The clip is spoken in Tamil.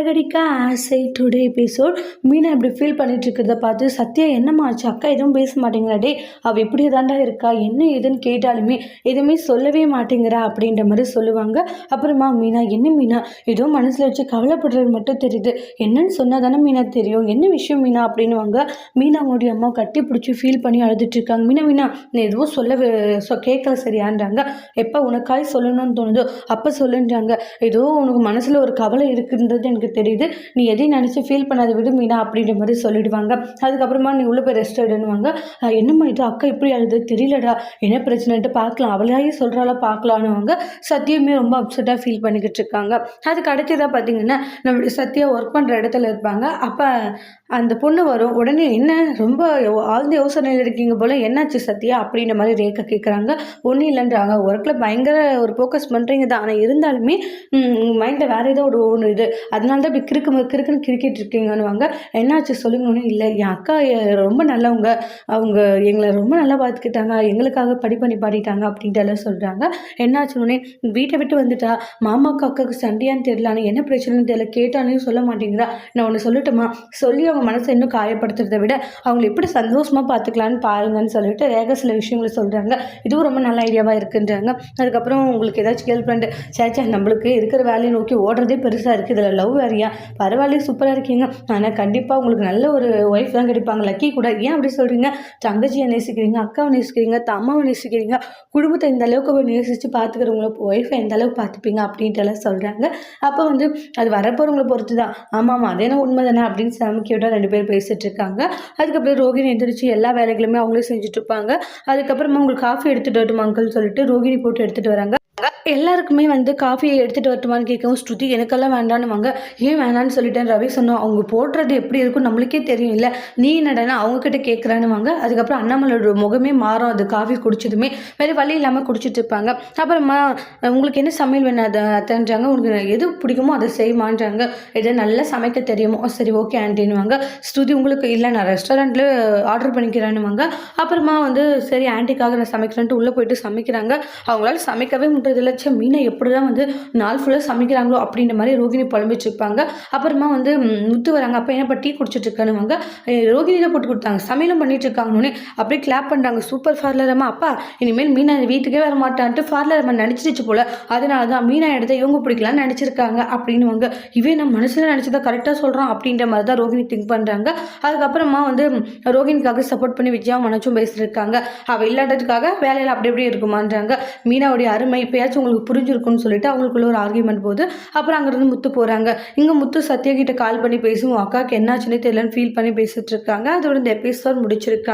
அழகடிக்க ஆசை டுடே எபிசோட் மீனா இப்படி ஃபீல் பண்ணிட்டு இருக்கிறத பார்த்து சத்யா என்னம்மா ஆச்சு? அக்கா எதுவும் பேச மாட்டேங்கிறா. டே அவள் இப்படி தாண்டா இருக்கா? என்ன ஏதுன்னு கேட்டாலுமே எதுவுமே சொல்லவே மாட்டேங்கிறா. அப்படின்ற மாதிரி சொல்லுவாங்க. அப்புறமா மீனா என்ன மீனா? ஏதோ மனசில் வச்சு கவலைப்படுறது மட்டும் தெரியுது. என்னன்னு சொன்னால் தானே மீனா தெரியும்? என்ன விஷயம் மீனா? அப்படின்னுவாங்க. மீனா அவங்களுடைய அம்மா கட்டி பிடிச்சி ஃபீல் பண்ணி அழுதுட்டு இருக்காங்க. மீனா மீனா நீ எதுவும் சொல்ல சொ கேட்கல சரியான்றாங்க. எப்போ உனக்காய் சொல்லணும்னு தோணுதோ அப்போ சொல்லுன்றாங்க. ஏதோ உனக்கு மனசில் ஒரு கவலை இருக்குன்றது எனக்கு தெரியுது. நீ எதையும் நினச்சி ஃபீல் பண்ணாத விடு மீனா அப்படின்ற மாதிரி சொல்லிடுவாங்க. அதுக்கப்புறமா நீ உள்ளே போய் ரெஸ்ட் எடுன்னுவாங்க. என்னம்மா இது? அக்கா இப்படி அழுது தெரியலடா. என்ன பிரச்சனைன்ட்டு பார்க்கலாம். அவளையாயே சொல்கிறாளா பார்க்கலான்னுவாங்க. சத்தியமே ரொம்ப அப்செட்டாக ஃபீல் பண்ணிக்கிட்டு இருக்காங்க. அதுக்கு அடுத்ததாக பார்த்தீங்கன்னா நம்மளுடைய சத்யா ஒர்க் பண்ணுற இடத்துல இருப்பாங்க. அப்போ அந்த பொண்ணு வரும். உடனே என்ன? ரொம்ப ஆழ்ந்த யோசனையில் இருக்கீங்க போல். என்னாச்சு சத்யா? அப்படின்ற மாதிரி ரேக்கா கேட்குறாங்க ஒன்றும் இல்லைன்றாங்க. ஒர்க்கில் பயங்கர ஒரு ஃபோக்கஸ் பண்ணுறீங்க தான். ஆனால் இருந்தாலுமே மைண்டில் வேறு ஏதோ ஒரு ஒன்று இது. அதனால தான் அப்படி கிறுக்கு கிறுக்குன்னு கிரிக்கிட்டு இருக்கீங்கன்னுவாங்க. என்னாச்சு சொல்லுங்கன்னு இல்லை. என் அக்கா ரொம்ப நல்லவங்க. அவங்க எங்களை ரொம்ப நல்லா பார்த்துக்கிட்டாங்க எங்களுக்காக படி பண்ணி பாடிட்டாங்க அப்படின்ட்டு எல்லாம் சொல்கிறாங்க என்னாச்சுன்னே வீட்டை விட்டு வந்துட்டா. மாமாவுக்கு அக்காவுக்கு சண்டையான்னு தெரியல என்ன பிரச்சனைன்னு தெரியல. கேட்டானே சொல்ல மாட்டேங்கிறா. நான் ஒன்று சொல்லட்டுமா? சொல்லி அவங்க மனசை இன்னும் காயப்படுத்துறதை விட அவங்களை எப்படி சந்தோஷமாக பார்த்துக்கலான்னு பாருங்கன்னு சொல்லிட்டு ரேகா சில விஷயங்களை சொல்கிறாங்க இதுவும் ரொம்ப நல்ல ஐடியாவாக இருக்குன்றாங்க. அதுக்கப்புறம் உங்களுக்கு ஏதாச்சும் கேர்ள் ஃப்ரெண்டு சேச்சா நம்மளுக்கு இருக்கிற வேலையை நோக்கி ஓடுறதே பெருசாக இருக்குது இதில் லவ் வேறையா பரவாயில்லையே சூப்பராக இருக்கீங்க. ஆனால் கண்டிப்பாக உங்களுக்கு நல்ல ஒரு ஒய்ஃப் தான் கிடைப்பாங்க. லக்கி கூட. ஏன் அப்படி சொல்கிறீங்க தங்கச்சியை நேசிக்கிறீங்க அக்காவை நேசிக்கிறீங்க தம்மாவை நேசிக்கிறீங்க குடும்பத்தை இந்த அளவுக்கு நேசித்து பார்த்துக்கிறவங்கள ஒய்ஃபை எந்த அளவுக்கு பார்த்துப்பீங்க அப்படின்ட்டு எல்லாம் சொல்கிறாங்க அப்போ வந்து அது வரப்போகிறவங்களை பொறுத்து தான் ஆமாம் ஆமாம் அதே உண்மை தானே அப்படின்னு சமைக்கியோட ரெண்டு பேர் பேசிகிட்டு இருக்காங்க. அதுக்கப்புறம் ரோகிணி எந்திரிச்சு எல்லா வேலைகளுமே அவங்களே செஞ்சுட்டு இருப்பாங்க. அதுக்கப்புறமா உங்களுக்கு காஃபி எடுத்துகிட்டு வரட்டும் அங்கிள் சொல்லிட்டு ரோகிணி போட்டு எடுத்துகிட்டு வராங்க. எல்லாருக்குமே வந்து காஃபியை எடுத்துகிட்டு வரட்டுமான்னு கேட்கவும் ஸ்ருதி எனக்கெல்லாம் வேண்டான்னு ஏன் வேணான்னு சொல்லிட்டேன் ரவி சொன்னோம் அவங்க போடுறது எப்படி இருக்கும் நம்மளுக்கே தெரியும் இல்லை நீ என்னடனா அவங்கக்கிட்ட கேட்குறான்னு அதுக்கப்புறம் அண்ணாமலோட முகமே மாறும். அது காஃபி குடிச்சதுமே வேறு வழி இல்லாமல் குடிச்சிட்டு இருப்பாங்க. அப்புறமா உங்களுக்கு என்ன சமையல் வேணும்? அதை அத்தன்றாங்க உங்களுக்கு எது பிடிக்குமோ அதை செய்வான்றாங்க எது நல்லா சமைக்க தெரியுமோ? சரி ஓகே ஆண்டின்னுவாங்க ஸ்ருதி உங்களுக்கு இல்லை நான் ரெஸ்டாரண்ட்டில் ஆர்டர் பண்ணிக்கிறேன்னுவாங்க. அப்புறமா வந்து சரி ஆண்டிக்காக நான் சமைக்கிறேன்ட்டு உள்ளே போயிட்டு சமைக்கிறாங்க. அவங்களால சமைக்கவே முடியறதில்ல. லட்சம் மீனை எப்படி தான் வந்து நாள் ஃபுல்லாக சமைக்கிறாங்களோ அப்படின்ற மாதிரி ரோகிணி புலம்பிச்சிருப்பாங்க அப்புறமா வந்து முத்து வராங்க. அப்போ என்னப்பா டீ குடிச்சிட்டு இருக்கானுவாங்க ரோகிணியில் போட்டு கொடுத்தாங்க. சமையலும் பண்ணிட்டு இருக்காங்கன்னு அப்படியே கிளாப் பண்ணுறாங்க சூப்பர் ஃபார்லரம்மா அப்பா இனிமேல் மீனா வீட்டுக்கே வர மாட்டான்ட்டு ஃபார்லர் அம்மா நினச்சிருச்சு போல. அதனால தான் மீனா எடுத்த இவங்க பிடிக்கலான்னு நினச்சிருக்காங்க அப்படின்னுவாங்க. இவே நம்ம மனசில் நினச்சதை கரெக்டாக சொல்கிறான் அப்படின்ற மாதிரி தான் ரோகிணி திங்க் பண்ணுறாங்க அதுக்கப்புறமா வந்து ரோகிணிக்காக சப்போர்ட் பண்ணி விஜயா மனச்சும் பேசியிருக்காங்க அவள் இல்லாததுக்காக வேலையில் அப்படி எப்படி இருக்குமான்றாங்க. மீனாவுடைய அருமை இப்போயாச்சும் உங்களுக்கு புரிஞ்சிருக்கும்னு சொல்லிட்டு அவங்களுக்குள்ள ஒரு ஆர்குமெண்ட் போது அப்புறம் அங்கேருந்து முத்து போகிறாங்க இங்கே முத்து சத்யா கிட்ட கால் பண்ணி பேசும். அக்காவுக்கு என்னாச்சுன்னே தெரியலன்னு ஃபீல் பண்ணி பேசிட்டு இருக்காங்க. அதோட இந்த எபிசோட் முடிச்சிருக்காங்க